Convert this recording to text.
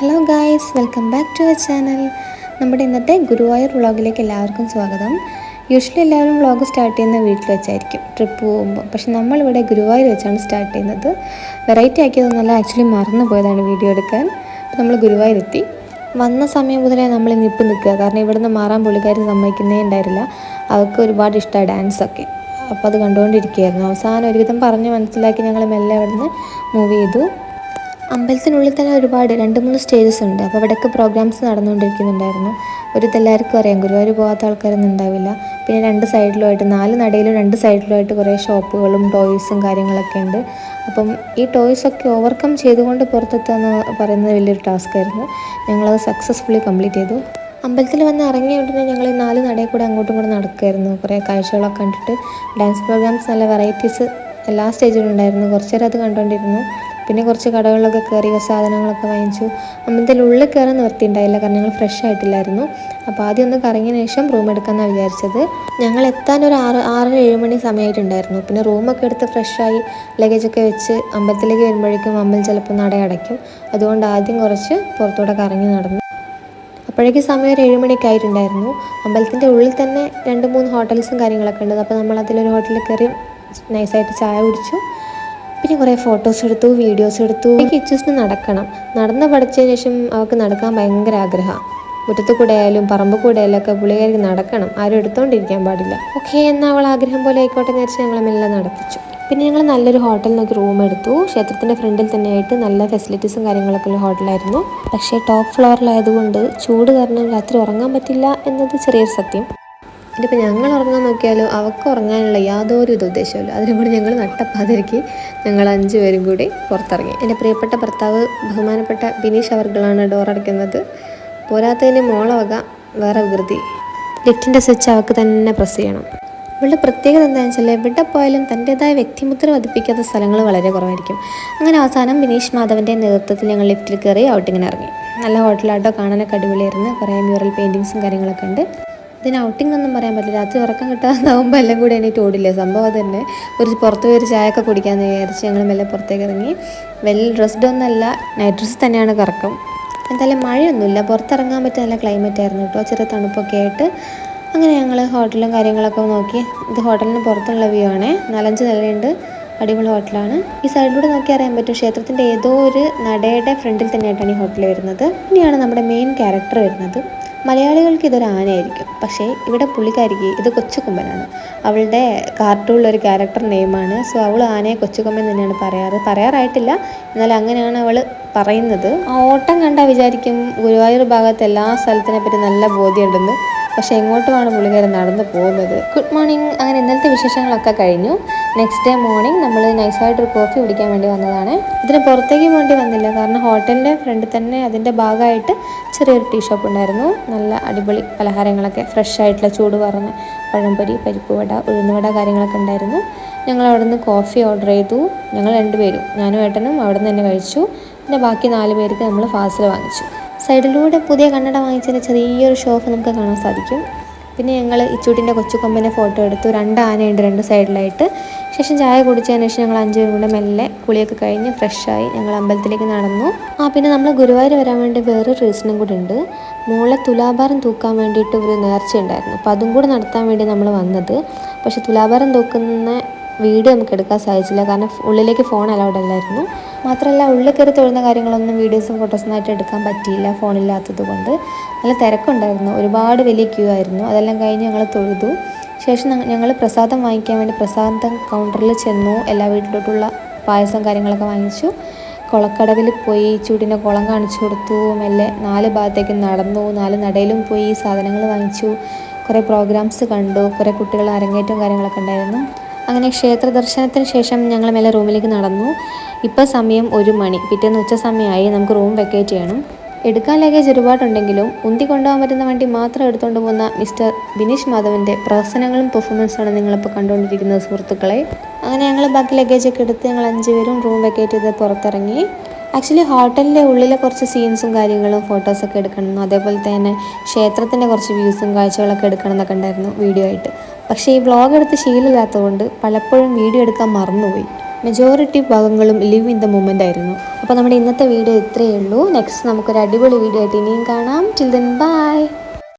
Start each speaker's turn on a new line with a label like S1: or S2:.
S1: Hello guys welcome back to our channel നമ്മുടെ ഇന്നത്തെ ഗുരുവായൂർ വ്ളോഗിലേക്ക് എല്ലാവർക്കും സ്വാഗതം. യൂഷ്വലി എല്ലാവരും വ്ളോഗ് സ്റ്റാർട്ട് ചെയ്യുന്ന വീട്ടിൽ വെച്ചായിരിക്കും ട്രിപ്പ് പോകുമ്പോൾ. പക്ഷെ നമ്മളിവിടെ ഗുരുവായൂർ വെച്ചാണ് സ്റ്റാർട്ട് ചെയ്യുന്നത്. വെറൈറ്റി ആക്കിയതൊന്നല്ല ആക്ച്വലി മറന്നു പോയതാണ് വീഡിയോ എടുക്കാൻ. അപ്പോൾ നമ്മൾ ഗുരുവായൂർ എത്തി. വന്ന സമയം മുതലേ നമ്മൾ നിപ്പ് നിൽക്കുക. കാരണം ഇവിടുന്ന് മാറാൻ പുള്ളിക്കാർ സമ്മതിക്കുന്നേ ഉണ്ടായിരുന്നില്ല. അവർക്ക് ഒരുപാട് ഇഷ്ടമാണ് ഡാൻസൊക്കെ അപ്പോൾ അത് കണ്ടുകൊണ്ടിരിക്കുകയായിരുന്നു. അവസാനം ഒരുവിധം പറഞ്ഞ് മനസ്സിലാക്കി ഞങ്ങൾ മെല്ലെ അവിടുന്ന് മൂവ് ചെയ്തു. അമ്പലത്തിനുള്ളിൽ തന്നെ ഒരുപാട് രണ്ട് മൂന്ന് സ്റ്റേജസ് ഉണ്ട്. അപ്പോൾ അവിടെയൊക്കെ പ്രോഗ്രാംസ് നടന്നുകൊണ്ടിരിക്കുന്നുണ്ടായിരുന്നു. ഒരു ഇതെല്ലാവർക്കും അറിയാം. ഗുരുവായൂർ പോകാത്ത ആൾക്കാരൊന്നും ഉണ്ടാവില്ല. പിന്നെ രണ്ട് സൈഡിലുമായിട്ട് നാല് നടയിലും രണ്ട് സൈഡിലുമായിട്ട് കുറേ ഷോപ്പുകളും ടോയ്സും കാര്യങ്ങളൊക്കെ ഉണ്ട്. അപ്പം ഈ ടോയ്സൊക്കെ ഓവർകം ചെയ്തുകൊണ്ട് പുറത്തെത്തുക എന്ന് പറയുന്നത് വലിയൊരു ടാസ്ക് ആയിരുന്നു. ഞങ്ങളത് സക്സസ്ഫുള്ളി കംപ്ലീറ്റ് ചെയ്തു. അമ്പലത്തിൽ വന്ന് ഇറങ്ങിയ ഉടനെ ഞങ്ങൾ ഈ നാല് നടയിൽ കൂടെ അങ്ങോട്ടും കൂടെ നടക്കുമായിരുന്നു കുറേ കാഴ്ചകളൊക്കെ കണ്ടിട്ട് ഡാൻസ് പ്രോഗ്രാംസ് നല്ല വെറൈറ്റീസ് എല്ലാ സ്റ്റേജിലും ഉണ്ടായിരുന്നു. കുറച്ച് അത് കണ്ടുകൊണ്ടിരുന്നു. പിന്നെ കുറച്ച് കടകളിലൊക്കെ കയറി സാധനങ്ങളൊക്കെ വാങ്ങിച്ചു. അമ്പലത്തിൽ ഉള്ളിൽ കയറാൻ നിർത്തിയിട്ടുണ്ടായില്ല കാരണം ഞങ്ങൾ ഫ്രഷ് ആയിട്ടില്ലായിരുന്നു. അപ്പോൾ ആദ്യം ഒന്ന് കറങ്ങിയ ശേഷം റൂം എടുക്കാമെന്നാണ് വിചാരിച്ചത്. ഞങ്ങൾ എത്താൻ ഒരു ആറ് ആറര ഏഴ് മണി സമയമായിട്ടുണ്ടായിരുന്നു. പിന്നെ റൂമൊക്കെ എടുത്ത് ഫ്രഷായി ലഗേജൊക്കെ വെച്ച് അമ്പലത്തിലേക്ക് വരുമ്പോഴേക്കും അമ്പലം ചിലപ്പോൾ നട അടയ്ക്കും അതുകൊണ്ട് ആദ്യം കുറച്ച് പുറത്തൂടെ കറങ്ങി നടന്നു. അപ്പോഴേക്കും സമയം ഒരു ഏഴുമണിയൊക്കെ ആയിട്ടുണ്ടായിരുന്നു. അമ്പലത്തിന്റെ ഉള്ളിൽ തന്നെ രണ്ട് മൂന്ന് ഹോട്ടൽസും കാര്യങ്ങളൊക്കെ ഉണ്ട്. അപ്പോൾ നമ്മൾ അതിലൊരു ഹോട്ടലിൽ കയറി നൈസായിട്ട് ചായ കുടിച്ചു. പിന്നെ കുറേ ഫോട്ടോസ് എടുത്തു വീഡിയോസ് എടുത്തു. എനിക്ക് ഇച്ചൂസിന് നടക്കണം. നടന്ന് പഠിച്ചതിന് ശേഷം അവൾക്ക് നടക്കാൻ ഭയങ്കര ആഗ്രഹമാണ് മുറ്റത്ത് കൂടെ ആയാലും പറമ്പ് കൂടെ ആയാലും ഒക്കെ പുള്ളിക്കാർക്ക് നടക്കണം. ആരും എടുത്തോണ്ടിരിക്കാൻ പാടില്ല. ഓക്കെ എന്നാൽ അവൾ ആഗ്രഹം പോലെ ആയിക്കോട്ടെ എന്ന് വെച്ചാൽ ഞങ്ങൾ മെല്ലെ നടത്തിച്ചു. പിന്നെ ഞങ്ങൾ നല്ലൊരു ഹോട്ടലിൽ നോക്കി റൂം എടുത്തു. ക്ഷേത്രത്തിന്റെ ഫ്രണ്ടിൽ തന്നെയായിട്ട് നല്ല ഫെസിലിറ്റീസും കാര്യങ്ങളൊക്കെ ഉള്ള ഹോട്ടലായിരുന്നു പക്ഷേ ടോപ്പ് ഫ്ലോറിലായതുകൊണ്ട് ചൂട് കാരണം രാത്രി ഉറങ്ങാൻ പറ്റില്ല എന്നത് ചെറിയൊരു സത്യം. ഇതിപ്പോൾ ഞങ്ങൾ ഉറങ്ങാൻ നോക്കിയാലോ അവൾക്ക് ഉറങ്ങാനുള്ള യാതൊരു ഇത് ഉദ്ദേശമല്ല അതിനും കൂടി ഞങ്ങൾ നട്ടപ്പാതിരക്ക് ഞങ്ങൾ അഞ്ച് പേരും കൂടി പുറത്തിറങ്ങി. എന്റെ പ്രിയപ്പെട്ട ഭർത്താവ് ബഹുമാനപ്പെട്ട ബിനീഷ് അവർഗളാണ് ഡോർ അടയ്ക്കുന്നത്. പോരാത്തതിന് മോളവക വേറെ വികൃതി. ലിഫ്റ്റിന്റെ സ്വിച്ച് അവൾക്ക് തന്നെ പ്രസ് ചെയ്യണം. ഇവളുടെ പ്രത്യേകത എന്താണെന്ന് വെച്ചാൽ എവിടെ പോയാലും തന്റെതായ വ്യക്തിമുദ്ര പതിപ്പിക്കാത്ത സ്ഥലങ്ങൾ വളരെ കുറവായിരിക്കും. അങ്ങനെ അവസാനം ബിനീഷ് മാധവന്റെ നേതൃത്വത്തിൽ ഞങ്ങൾ ലിഫ്റ്റിൽ കയറി ഔട്ടിങ്ങിന് ഇറങ്ങി. നല്ല ഹോട്ടലാട്ടോ കാണാനൊക്കെ അടിപൊളിയായിരുന്നു. കുറേ മ്യൂറൽ പെയിന്റിങ്സും കാര്യങ്ങളൊക്കെ ഉണ്ട്. ഇതിന് ഔട്ടിംഗ് ഒന്നും പറയാൻ പറ്റില്ല. രാത്രി ഉറക്കം കിട്ടാതാവുമ്പോൾ എല്ലാം കൂടി എണീറ്റ് ഓടില്ലേ? സംഭവം അത് തന്നെ ഒരു പുറത്ത് പോയി ഒരു ചായ ഒക്കെ കുടിക്കാമെന്ന് വിചാരിച്ച് ഞങ്ങൾ മെല്ലെ പുറത്തേക്ക് ഇറങ്ങി. വെൽ ഡ്രസ്ഡ് ഒന്നല്ല നൈറ്റ് ഡ്രസ്സ് തന്നെയാണ് കറക്കം. എന്തായാലും മഴയൊന്നുമില്ല. പുറത്തിറങ്ങാൻ പറ്റിയ നല്ല ക്ലൈമറ്റ് ആയിരുന്നു കേട്ടോ. ചെറിയ തണുപ്പൊക്കെ ആയിട്ട്. അങ്ങനെ ഞങ്ങൾ ഹോട്ടലും കാര്യങ്ങളൊക്കെ നോക്കി. ഇത് ഹോട്ടലിന് പുറത്തുള്ള വ്യൂ ആണ്. നാലഞ്ച് നിലയുണ്ട്. അടിപൊളി ഹോട്ടലാണ് ഈ സൈഡിലൂടെ നോക്കി അറിയാൻ പറ്റും. ക്ഷേത്രത്തിന്റെ ഏതോ ഒരു നടയുടെ ഫ്രണ്ടിൽ തന്നെയായിട്ടാണ് ഈ ഹോട്ടൽ വരുന്നത്. ഇനിയാണ് നമ്മുടെ മെയിൻ ക്യാരക്ടർ വരുന്നത്. മലയാളികൾക്ക് ഇതൊരു ആനയായിരിക്കും പക്ഷേ ഇവിടെ പുള്ളിക്കാരിക്ക് ഇത് കൊച്ചുകൊമ്പനാണ്. അവളുടെ കാർട്ടൂണിലൊരു ക്യാരക്ടർ നെയിമാണ്. സോ അവൾ ആനയെ കൊച്ചുകൊമ്പൻ തന്നെയാണ് പറയാറ്. പറയാറായിട്ടില്ല. എന്നാൽ അങ്ങനെയാണ് അവൾ പറയുന്നത്. ആ ഓട്ടം കണ്ടാൽ വിചാരിക്കും ഗുരുവായൂർ ഭാഗത്ത് എല്ലാ സ്ഥലത്തിനെ പറ്റി നല്ല ബോധ്യമുണ്ടെന്ന്. പക്ഷേ എങ്ങോട്ടുമാണ് പുള്ളിക്കാരൻ നടന്നു പോകുന്നത്. ഗുഡ് മോർണിംഗ് അങ്ങനെ ഇന്നലത്തെ വിശേഷങ്ങളൊക്കെ കഴിഞ്ഞു. നെക്സ്റ്റ് ഡേ മോർണിംഗ് നമ്മൾ നൈസായിട്ടൊരു കോഫി കുടിക്കാൻ വേണ്ടി വന്നതാണ്. ഇതിന് പുറത്തേക്ക് വേണ്ടി വന്നില്ല. കാരണം ഹോട്ടലിന്റെ ഫ്രണ്ട് തന്നെ അതിന്റെ ഭാഗമായിട്ട് ചെറിയൊരു ടീ ഷോപ്പ് ഉണ്ടായിരുന്നു. നല്ല അടിപൊളി പലഹാരങ്ങളൊക്കെ ഫ്രഷ് ആയിട്ടുള്ള ചൂട് പറഞ്ഞ പഴംപൊരി പരിപ്പ് വട ഉഴുന്നുവട കാര്യങ്ങളൊക്കെ ഉണ്ടായിരുന്നു. ഞങ്ങൾ അവിടെ നിന്ന് കോഫി ഓർഡർ ചെയ്തു. ഞങ്ങൾ രണ്ടുപേരും ഞാനും ഏട്ടനും അവിടെ നിന്ന് തന്നെ കഴിച്ചു. പിന്നെ ബാക്കി നാല് പേർക്ക് നമ്മൾ ഫാസിൽ വാങ്ങിച്ചു. സൈഡിലൂടെ പുതിയ കണ്ണട വാങ്ങിച്ചതിന്റെ ചെറിയൊരു ഷോഫ് നമുക്ക് കാണാൻ സാധിക്കും. പിന്നെ ഞങ്ങൾ ഇച്ചൂട്ടിന്റെ കൊച്ചുകൊമ്പിന്റെ ഫോട്ടോ എടുത്തു. രണ്ട് ആനയുണ്ട് രണ്ട് സൈഡിലായിട്ട്. ശേഷം ചായ കുടിച്ചതിന് ശേഷം ഞങ്ങൾ അഞ്ചുപേരും കൂടെ മെല്ലെ കുളിയൊക്കെ കഴിഞ്ഞ് ഫ്രഷായി ഞങ്ങൾ അമ്പലത്തിലേക്ക് നടന്നു. ആ പിന്നെ നമ്മൾ ഗുരുവായൂർ വരാൻ വേണ്ടി വേറൊരു റീസണും കൂടി ഉണ്ട്. മോളെ തുലാഭാരം തൂക്കാൻ വേണ്ടിയിട്ട് ഒരു നേർച്ചയുണ്ടായിരുന്നു. അപ്പോൾ അതും കൂടെ നടത്താൻ വേണ്ടി നമ്മൾ വന്നത്. പക്ഷേ തുലാഭാരം തൂക്കുന്ന വീഡിയോ നമുക്ക് എടുക്കാൻ സാധിച്ചില്ല. കാരണം ഉള്ളിലേക്ക് ഫോൺ അലൗഡ് അല്ലായിരുന്നു. മാത്രമല്ല ഉള്ളിൽ കയറി തൊഴുന്ന കാര്യങ്ങളൊന്നും വീഡിയോസും ഫോട്ടോസും ആയിട്ട് എടുക്കാൻ പറ്റിയില്ല ഫോണില്ലാത്തത് കൊണ്ട്. നല്ല തിരക്കുണ്ടായിരുന്നു. ഒരുപാട് വലിയ ക്യൂ ആയിരുന്നു. അതെല്ലാം കഴിഞ്ഞ് ഞങ്ങൾ തൊഴുതു. ശേഷം ഞങ്ങൾ പ്രസാദം വാങ്ങിക്കാൻ വേണ്ടി പ്രസാദം കൗണ്ടറിൽ ചെന്നു. എല്ലാ വീട്ടിലോട്ടുള്ള പായസം കാര്യങ്ങളൊക്കെ വാങ്ങിച്ചു. കുളക്കടവിൽ പോയി ചൂടിന്റെ കുളം കാണിച്ചു കൊടുത്തു. മെല്ലെ നാല് ഭാഗത്തേക്ക് നടന്നു. നാല് നടയിലും പോയി സാധനങ്ങൾ വാങ്ങിച്ചു. കുറേ പ്രോഗ്രാംസ് കണ്ടു. കുറേ കുട്ടികൾ അരങ്ങേറ്റവും കാര്യങ്ങളൊക്കെ ഉണ്ടായിരുന്നു. അങ്ങനെ ക്ഷേത്ര ദർശനത്തിന് ശേഷം ഞങ്ങൾ മേലെ റൂമിലേക്ക് നടന്നു. ഇപ്പോൾ സമയം ഒരു മണി. പിറ്റേന്ന് ഉച്ച സമയമായി നമുക്ക് റൂം വെക്കേറ്റ് ചെയ്യണം. എടുക്കാൻ ലഗേജ് ഒരുപാടുണ്ടെങ്കിലും ഉന്തി കൊണ്ടുപോകാൻ പറ്റുന്ന വണ്ടി മാത്രം എടുത്തുകൊണ്ട് പോകുന്ന മിസ്റ്റർ ബിനീഷ് മാധവന്റെ പ്രവർത്തനങ്ങളും പെർഫോമൻസാണ് നിങ്ങളിപ്പോൾ കണ്ടുകൊണ്ടിരിക്കുന്നത് സുഹൃത്തുക്കളെ. അങ്ങനെ ഞങ്ങൾ ബാക്കി ലഗേജൊക്കെ എടുത്ത് ഞങ്ങൾ അഞ്ച് പേരും റൂം വെക്കേറ്റ് ചെയ്ത് പുറത്തിറങ്ങി. ആക്ച്വലി ഹോട്ടലിന്റെ ഉള്ളിലെ കുറച്ച് സീൻസും കാര്യങ്ങളും ഫോട്ടോസൊക്കെ എടുക്കണം. അതേപോലെ തന്നെ ക്ഷേത്രത്തിന്റെ കുറച്ച് വ്യൂസും കാഴ്ചകളൊക്കെ എടുക്കണം എന്നൊക്കെ ഉണ്ടായിരുന്നു വീഡിയോ ആയിട്ട്. പക്ഷേ ഈ വ്ളോഗ് എടുത്ത് ശീലമില്ലാത്തതുകൊണ്ട് പലപ്പോഴും വീഡിയോ എടുക്കാൻ മറന്നുപോയി. മെജോറിറ്റി ഭാഗങ്ങളും ലിവ് ഇൻ ദ മൂമെന്റ് ആയിരുന്നു. അപ്പോൾ നമ്മുടെ ഇന്നത്തെ വീഡിയോ ഇത്രയേ ഉള്ളൂ. നെക്സ്റ്റ് നമുക്കൊരു അടിപൊളി വീഡിയോ ആയിട്ട് ഇനിയും കാണാം. Till then bye